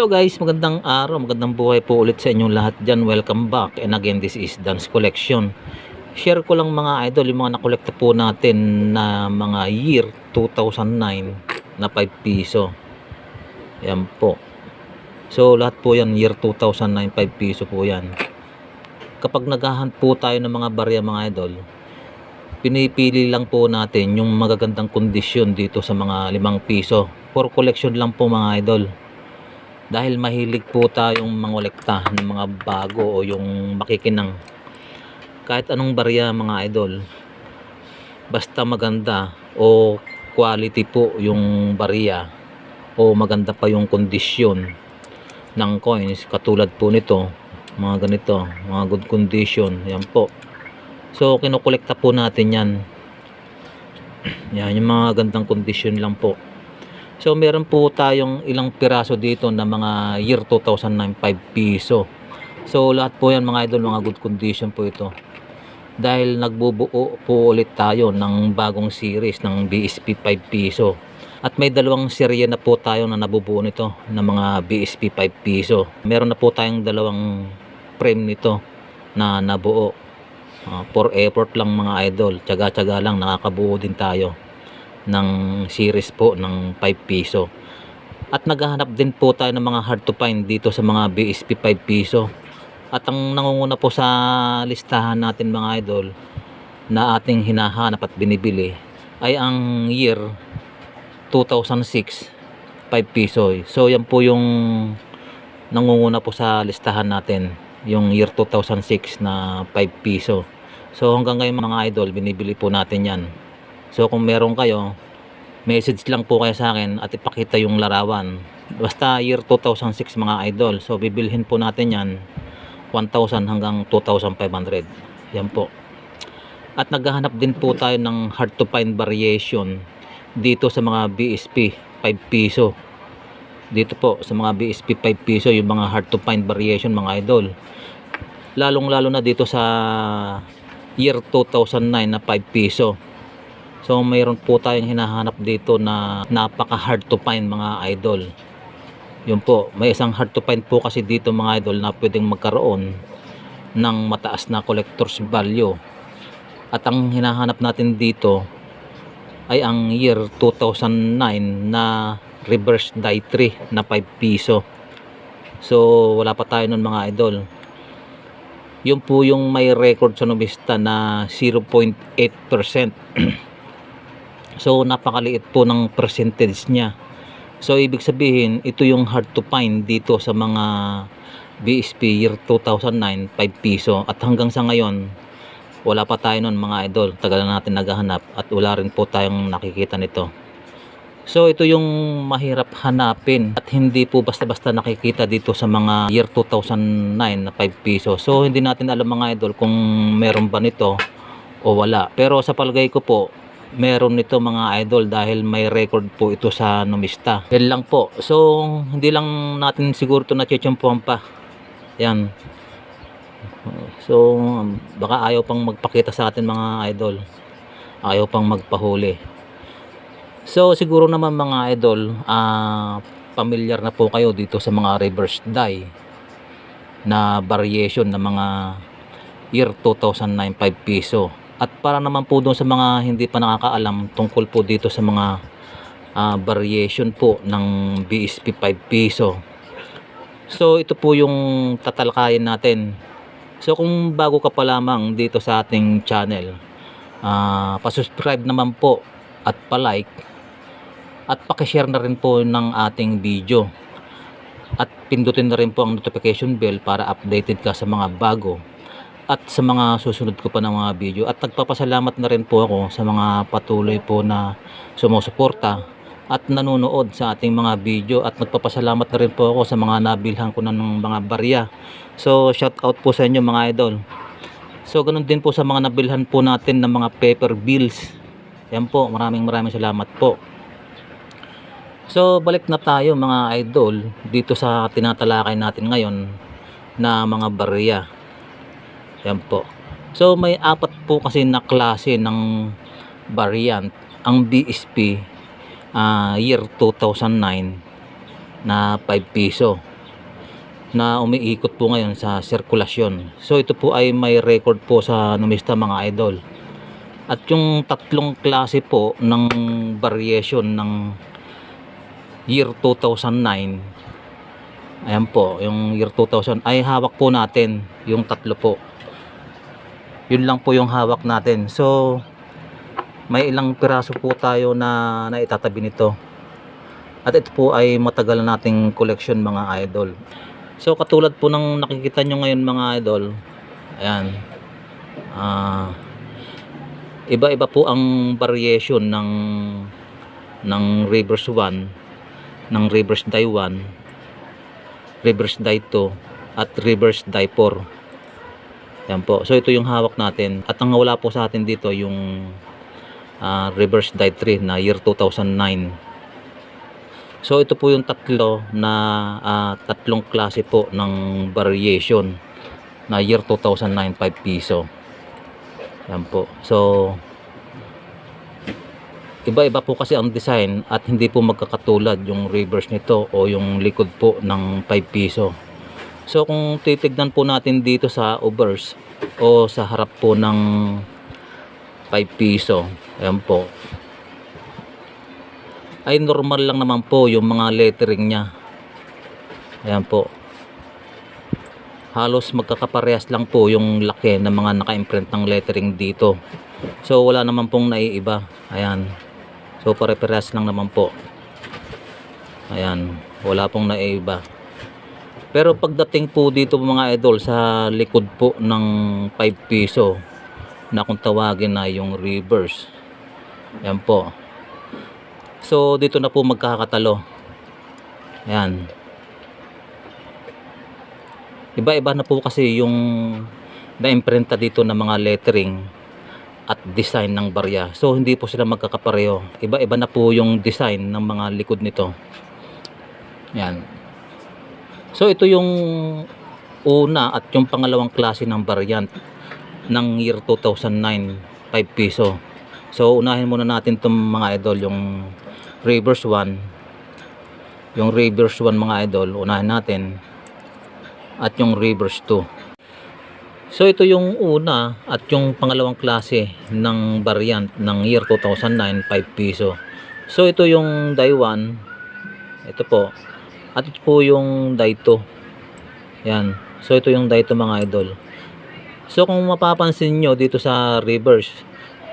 Hello guys, magandang araw, magandang buhay po ulit sa inyong lahat dyan. Welcome back. And again, this is Dance Collection. Share ko lang mga idol, yung mga nakolekta po natin na mga year 2009 na 5 piso. Yan po. So lahat po yan, year 2009, 5 piso po yan. Kapag naghahunt po tayo ng mga barya mga idol, pinipili lang po natin yung magagandang kondisyon dito sa mga 5 piso. For collection lang po mga idol dahil mahilig po tayong mangolekta ng mga bago o yung makikinang. Kahit anong barya mga idol basta maganda o quality po yung barya o maganda pa yung kondisyon ng coins katulad po nito mga ganito mga good condition yan po. So kinokolekta po natin yan. Yan yung mga gandang kondisyon lang po So meron po tayong ilang piraso dito na mga year 2009 5 piso. So lahat po yan mga idol mga good condition po ito. Dahil nagbubuo po ulit tayo ng bagong series ng BSP 5 piso. At may dalawang serye na po tayo na nabubuo nito ng mga BSP 5 piso. Meron na po tayong dalawang frame nito na nabuo. Uh, for effort lang mga idol. Tsaga-tsaga lang nakakabuo din tayo ng series po ng 5 piso. At naghahanap din po tayo ng mga hard to find dito sa mga BSP 5 piso. At ang nangunguna po sa listahan natin mga idol na ating hinahanap at binibili ay ang year 2006 5 piso. So yan po yung nangunguna po sa listahan natin yung year 2006 na 5 piso. So hanggang ngayon mga idol binibili po natin yan. So kung meron kayo, message lang po kayo sa akin at ipakita yung larawan. Basta year 2006 mga idol. So bibilhin po natin yan 1,000 hanggang 2,500. Yan po. At naghahanap din po tayo ng hard to find variation dito sa mga BSP 5 piso. Dito po sa mga BSP 5 piso yung mga hard to find variation mga idol. Lalong lalo na dito sa year 2009 na 5 piso. So mayroon po tayong hinahanap dito na napaka hard to find mga idol. Yun po, may isang hard to find po kasi dito mga idol na pwedeng magkaroon ng mataas na collector's value. At ang hinahanap natin dito ay ang year 2009 na reverse die 3 na 5 piso. So wala pa tayo nun mga idol. Yun po yung may record sa Nobista na 0.8%. So napakaliit po ng percentage niya. So ibig sabihin ito yung hard to find dito sa mga BSP year 2009 5 piso at hanggang sa ngayon wala pa tayo nun mga idol. Tagal na natin naghahanap at wala rin po tayong nakikita nito. So ito yung mahirap hanapin at hindi po basta-basta nakikita dito sa mga year 2009 na 5 piso. So hindi natin alam mga idol kung meron ba nito o wala. Pero sa palagay ko po meron nito mga idol dahil may record po ito sa numista. Yan lang po. So, hindi lang natin siguro ito natsyatsyampuan pa. Yan. So, baka ayaw pang magpakita sa atin mga idol. Ayaw pang magpahuli. So, siguro naman mga idol, ah, familiar na po kayo dito sa mga reverse die na variation ng mga year 2009 5 piso at para naman po doon sa mga hindi pa nakakaalam tungkol po dito sa mga uh, variation po ng BSP 5 piso. So ito po yung tatalakayin natin. So kung bago ka pa lamang dito sa ating channel, uh, pa-subscribe naman po at pa-like at paki-share na rin po ng ating video. At pindutin na rin po ang notification bell para updated ka sa mga bago at sa mga susunod ko pa ng mga video. At nagpapasalamat na rin po ako sa mga patuloy po na sumusuporta at nanonood sa ating mga video. At nagpapasalamat na rin po ako sa mga nabilhan ko na ng mga barya. So shout out po sa inyo mga idol. So ganun din po sa mga nabilhan po natin ng mga paper bills. Yan po maraming maraming salamat po. So balik na tayo mga idol dito sa tinatalakay natin ngayon na mga barya yan po. So may apat po kasi na klase ng variant ang BSP uh, year 2009 na 5 piso. na umiikot po ngayon sa sirkulasyon. So ito po ay may record po sa numista mga idol. At yung tatlong klase po ng variation ng year 2009 ayan po, yung year 2000 ay hawak po natin yung tatlo po. Yun lang po yung hawak natin. So may ilang piraso po tayo na naitatabi nito. At ito po ay matagal na nating collection mga idol. So katulad po ng nakikita nyo ngayon mga idol, ayan, ah, iba-iba po ang variation ng ng reverse 1, ng reverse die 1, reverse die 2, at reverse die 4. Yan po. So ito yung hawak natin. At ang wala po sa atin dito yung ah, reverse die 3 na year 2009. So ito po yung tatlo na ah, tatlong klase po ng variation na year 2009 5 piso. Yan po. So iba-iba po kasi ang design at hindi po magkakatulad yung reverse nito o yung likod po ng 5 piso. So kung titignan po natin dito sa obverse o sa harap po ng 5 piso, ayan po, ay normal lang naman po yung mga lettering niya. Ayan po. Halos magkakaparehas lang po yung laki ng mga naka-imprint ng lettering dito. So wala naman pong naiiba. Ayan. So pare-parehas lang naman po. Ayan. Wala pong naiiba. Pero pagdating po dito mga idol sa likod po ng 5 piso na kung tawagin na yung reverse. Ayan po. So dito na po magkakatalo. Ayan. Iba-iba na po kasi yung na-imprenta dito ng mga lettering at design ng barya. So hindi po sila magkakapareho. Iba-iba na po yung design ng mga likod nito. Ayan. So ito yung una at yung pangalawang klase ng variant ng year 2009 5 piso. So unahin muna natin itong mga idol yung reverse 1 yung reverse 1 mga idol unahin natin. At yung reverse 2 so ito yung una at yung pangalawang klase ng variant ng year 2009 5 piso. So ito yung 1 ito po at ito po yung 2 yan. So ito yung 2 mga idol. So kung mapapansin nyo dito sa reverse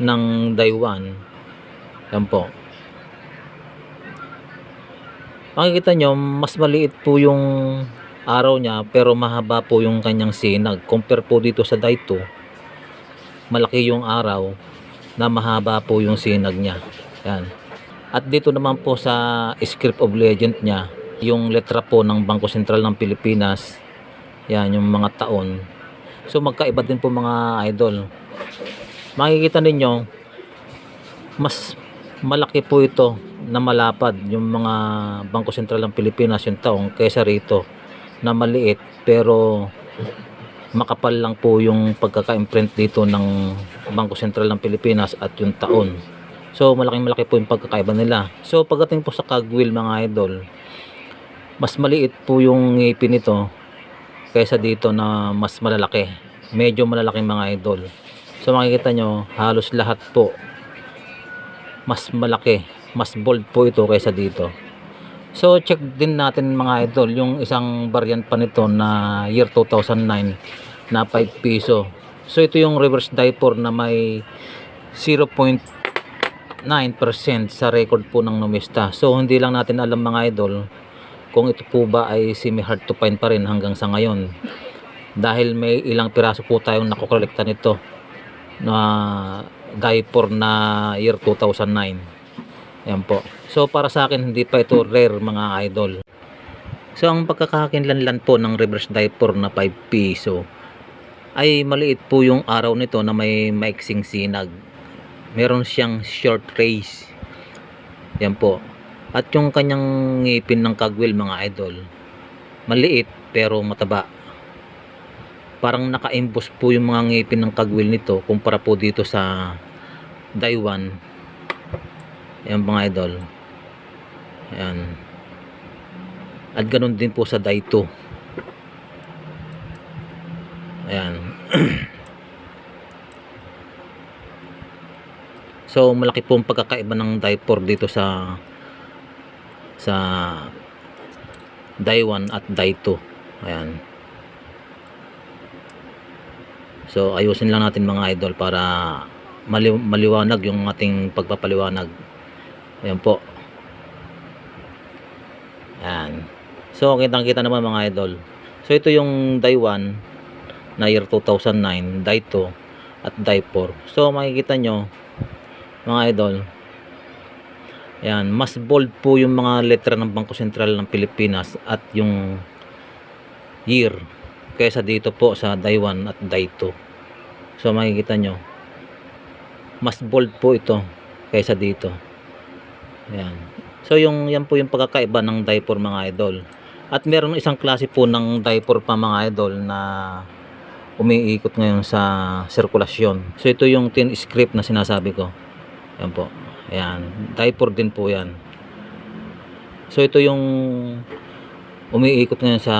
ng 1 yan po. Makikita nyo mas maliit po yung araw niya pero mahaba po yung kanyang sinag. Compare po dito sa 2 malaki yung araw na mahaba po yung sinag niya. Yan. At dito naman po sa script of legend niya yung letra po ng Bangko Sentral ng Pilipinas yan yung mga taon so magkaiba din po mga idol makikita ninyo mas malaki po ito na malapad yung mga Bangko Sentral ng Pilipinas yung taong kaysa rito na maliit pero makapal lang po yung pagkaka-imprint dito ng Bangko Sentral ng Pilipinas at yung taon. So malaking malaki po yung pagkakaiba nila. So pagdating po sa kagwil mga idol, mas maliit po yung ngipin nito kaysa dito na mas malalaki. Medyo malalaki mga idol. So makikita nyo halos lahat po mas malaki mas bold po ito kaysa dito so check din natin mga idol yung isang variant pa nito na year 2009 na 5 piso so ito yung reverse diaper na may 0.9% sa record po ng numista so hindi lang natin alam mga idol kung ito po ba ay semi hard to find pa rin hanggang sa ngayon dahil may ilang piraso po tayong nakokolekta nito na diaper na year 2009 Ayan po. So para sa akin hindi pa ito rare mga idol. So ang pagkakakinlanlan po ng reverse diaper na 5 piso ay maliit po yung araw nito na may maiksing sinag. Meron siyang short race. Yan po. At yung kanyang ngipin ng kagwil mga idol maliit pero mataba. Parang naka-emboss po yung mga ngipin ng kagwil nito kumpara po dito sa Daiwan Ayan mga idol. Ayan. At ganun din po sa die 2. Ayan. so, malaki po ang pagkakaiba ng diaper dito sa sa die 1 at die 2. Ayan. So, ayusin lang natin mga idol para mali- maliwanag yung ating pagpapaliwanag. Ayan po. Ayan. So, kitang-kita naman mga idol. So, ito yung die 1 na year 2009, die 2 at die 4. So, makikita nyo mga idol, Ayan, mas bold po yung mga letra ng Bangko Sentral ng Pilipinas at yung year kaysa dito po sa 1 at 2. So makikita nyo, mas bold po ito kaysa dito. Ayan. So yung yan po yung pagkakaiba ng diaper mga idol. At meron isang klase po ng diaper pa mga idol na umiikot ngayon sa sirkulasyon. So ito yung tin script na sinasabi ko. Yan po. Ayan. Diaper din po yan. So ito yung umiikot ngayon sa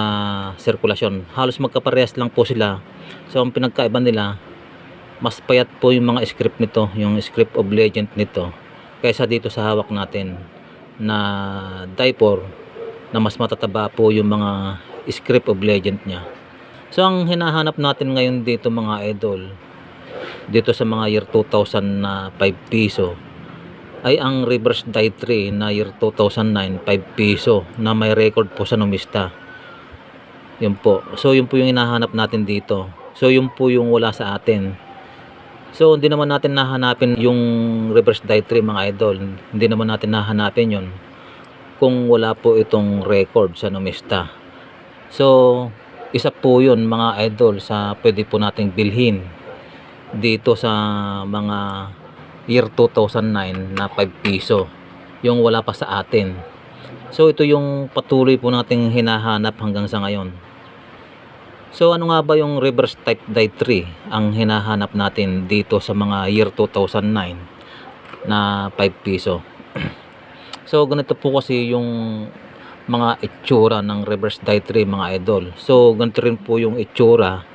sirkulasyon. Halos magkaparehas lang po sila. So ang pinagkaiba nila, mas payat po yung mga script nito, yung script of legend nito, kaysa dito sa hawak natin na diaper na mas matataba po yung mga script of legend niya. So ang hinahanap natin ngayon dito mga idol, dito sa mga year 2000 na 5 piso, ay ang reverse die 3 na year 2009 5 piso na may record po sa numista. Yun po. So yun po yung hinahanap natin dito. So yun po yung wala sa atin. So hindi naman natin nahanapin yung reverse die 3 mga idol. Hindi naman natin nahanapin yun kung wala po itong record sa numista. So isa po yun mga idol sa pwede po nating bilhin dito sa mga year 2009 na 5 piso yung wala pa sa atin. So ito yung patuloy po nating hinahanap hanggang sa ngayon. So ano nga ba yung reverse type die 3 ang hinahanap natin dito sa mga year 2009 na 5 piso so ganito po kasi yung mga itsura ng reverse die 3 mga idol. So ganito rin po yung itsura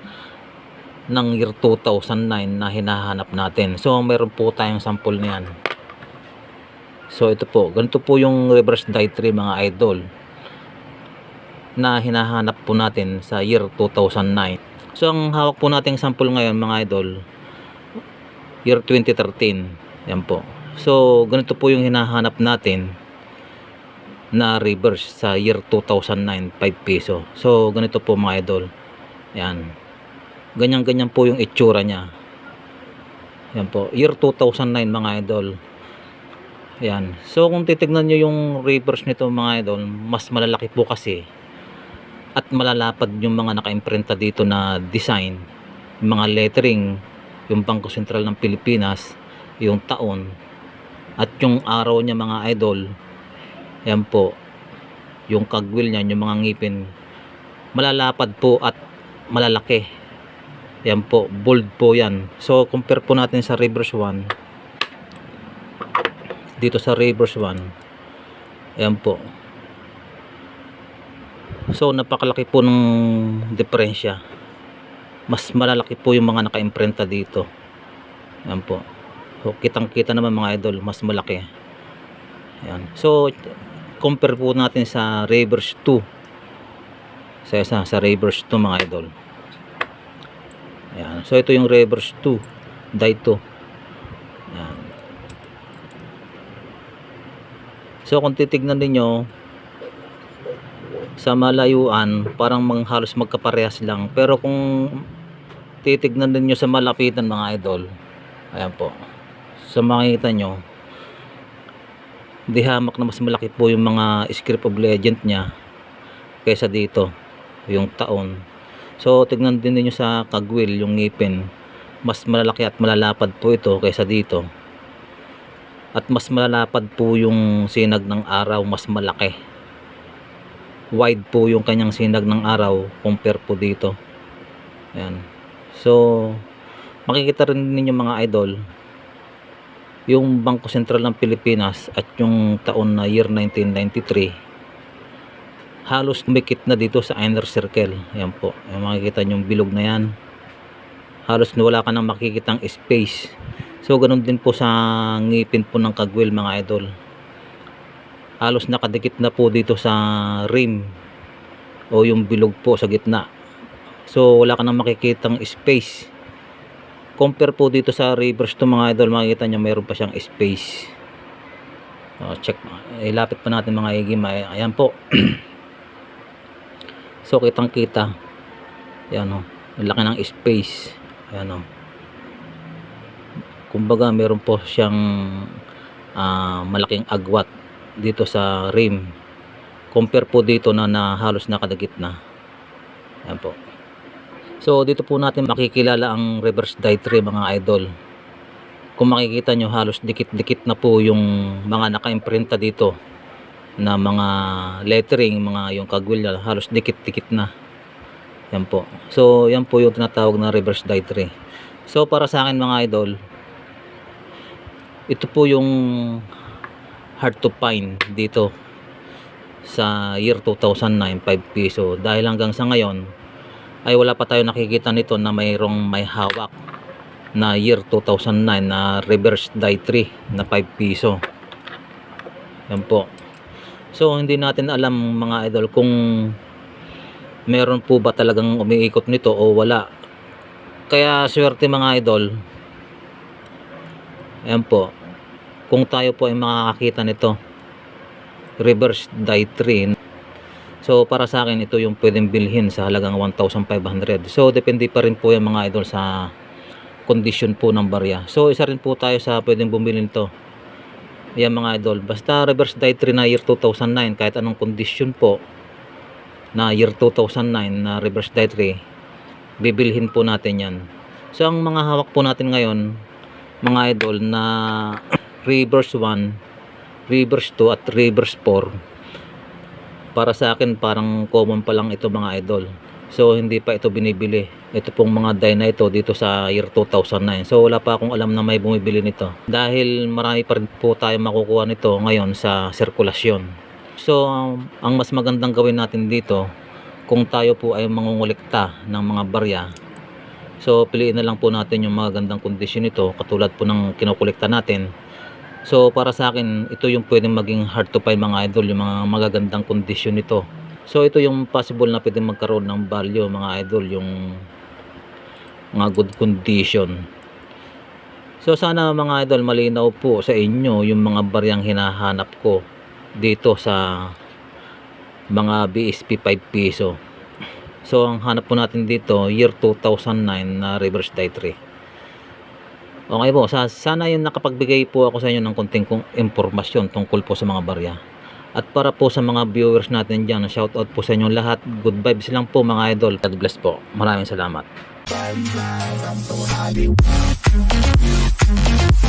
ng year 2009 na hinahanap natin. So, meron po tayong sample niyan. So, ito po. Ganito po yung reverse die 3 mga idol na hinahanap po natin sa year 2009. So, ang hawak po nating sample ngayon mga idol, year 2013. Yan po. So, ganito po yung hinahanap natin na reverse sa year 2009, 5 piso. So, ganito po mga idol. Yan ganyan-ganyan po yung itsura niya. Yan po. Year 2009 mga idol. Yan. So kung titignan nyo yung reverse nito mga idol, mas malalaki po kasi. At malalapad yung mga naka-imprenta dito na design. Mga lettering, yung Bangko Sentral ng Pilipinas, yung taon, at yung araw niya mga idol. Yan po. Yung kagwil niya, yung mga ngipin, malalapad po at malalaki yan po, bold po yan. So, compare po natin sa reverse 1. Dito sa reverse 1. Yan po. So, napakalaki po ng diferensya. Mas malalaki po yung mga naka-imprenta dito. Yan po. So, kitang-kita naman mga idol, mas malaki. Yan. So, compare po natin sa reverse 2. Sa isa, sa reverse 2 mga idol. Ayan. So ito yung reverse 2, die 2. Ayan. So kung titignan niyo sa malayuan, parang mang halos magkaparehas lang. Pero kung titignan niyo sa malapitan mga idol, ayan po. So makikita nyo, di hamak na mas malaki po yung mga script of legend niya kaysa dito, yung taon So, tignan din niyo sa kagwil, yung ngipin. Mas malalaki at malalapad po ito kaysa dito. At mas malalapad po yung sinag ng araw, mas malaki. Wide po yung kanyang sinag ng araw compare po dito. Ayan. So, makikita rin ninyo mga idol, yung Bangko Sentral ng Pilipinas at yung taon na year 1993 halos umikit na dito sa inner circle. Yan po. Yung makikita yung bilog na yan. halos wala ka nang makikitang space. So ganun din po sa ngipin po ng kagwil mga idol. Halos nakadikit na po dito sa rim o yung bilog po sa gitna. So wala ka nang makikitang space. Compare po dito sa reverse to mga idol makikita nyo mayroon pa siyang space. O, check. Ilapit pa natin mga igim Ay- ayan po so kitang kita. Yan o ang laki ng space. Ayan o kumbaga meron po siyang ah, malaking agwat dito sa rim. Compare po dito na, na halos nakadagit na. Ayan po. So dito po natin makikilala ang reverse die tree mga idol. Kung makikita nyo halos dikit-dikit na po yung mga naka-imprinta dito na mga lettering mga yung kagwilya halos dikit-dikit na. Yan po. So yan po yung tinatawag na reverse die tree so para sa akin mga idol ito po yung hard to find dito sa year 2009 5 piso. Dahil hanggang sa ngayon ay wala pa tayo nakikita nito na mayroong may hawak na year 2009 na reverse die tree na 5 piso. Yan po so hindi natin alam mga idol kung meron po ba talagang umiikot nito o wala. Kaya swerte mga idol ayan po kung tayo po ay makakakita nito reverse die tree. So para sa akin ito yung pwedeng bilhin sa halagang 1,500 so depende pa rin po yan mga idol sa condition po ng barya. So isa rin po tayo sa pwedeng bumili nito yan mga idol. Basta reverse die tree na year 2009 kahit anong condition po na year 2009 na reverse die tree bibilhin po natin yan. So ang mga hawak po natin ngayon mga idol na reverse 1 reverse 2 at reverse 4 para sa akin parang common pa lang ito mga idol so hindi pa ito binibili. Ito pong mga die na ito dito sa year 2009 so wala pa akong alam na may bumibili nito. Dahil marami pa rin po tayo makukuha nito ngayon sa sirkulasyon. So ang mas magandang gawin natin dito kung tayo po ay mangungulikta ng mga barya so piliin na lang po natin yung magandang kondisyon nito katulad po ng kinukulikta natin. So para sa akin, ito yung pwedeng maging hard to find mga idol, yung mga magagandang kondisyon nito. So ito yung possible na pwedeng magkaroon ng value mga idol, yung mga good condition. So sana mga idol malinaw po sa inyo yung mga baryang hinahanap ko dito sa mga BSP 5 piso. So ang hanap po natin dito year 2009 na reverse die tree. Okay po, sa, sana yung nakapagbigay po ako sa inyo ng konting kong impormasyon tungkol po sa mga barya. At para po sa mga viewers natin dyan, shout out po sa inyo lahat. Good vibes lang po mga idol. God bless po. Maraming salamat. Thank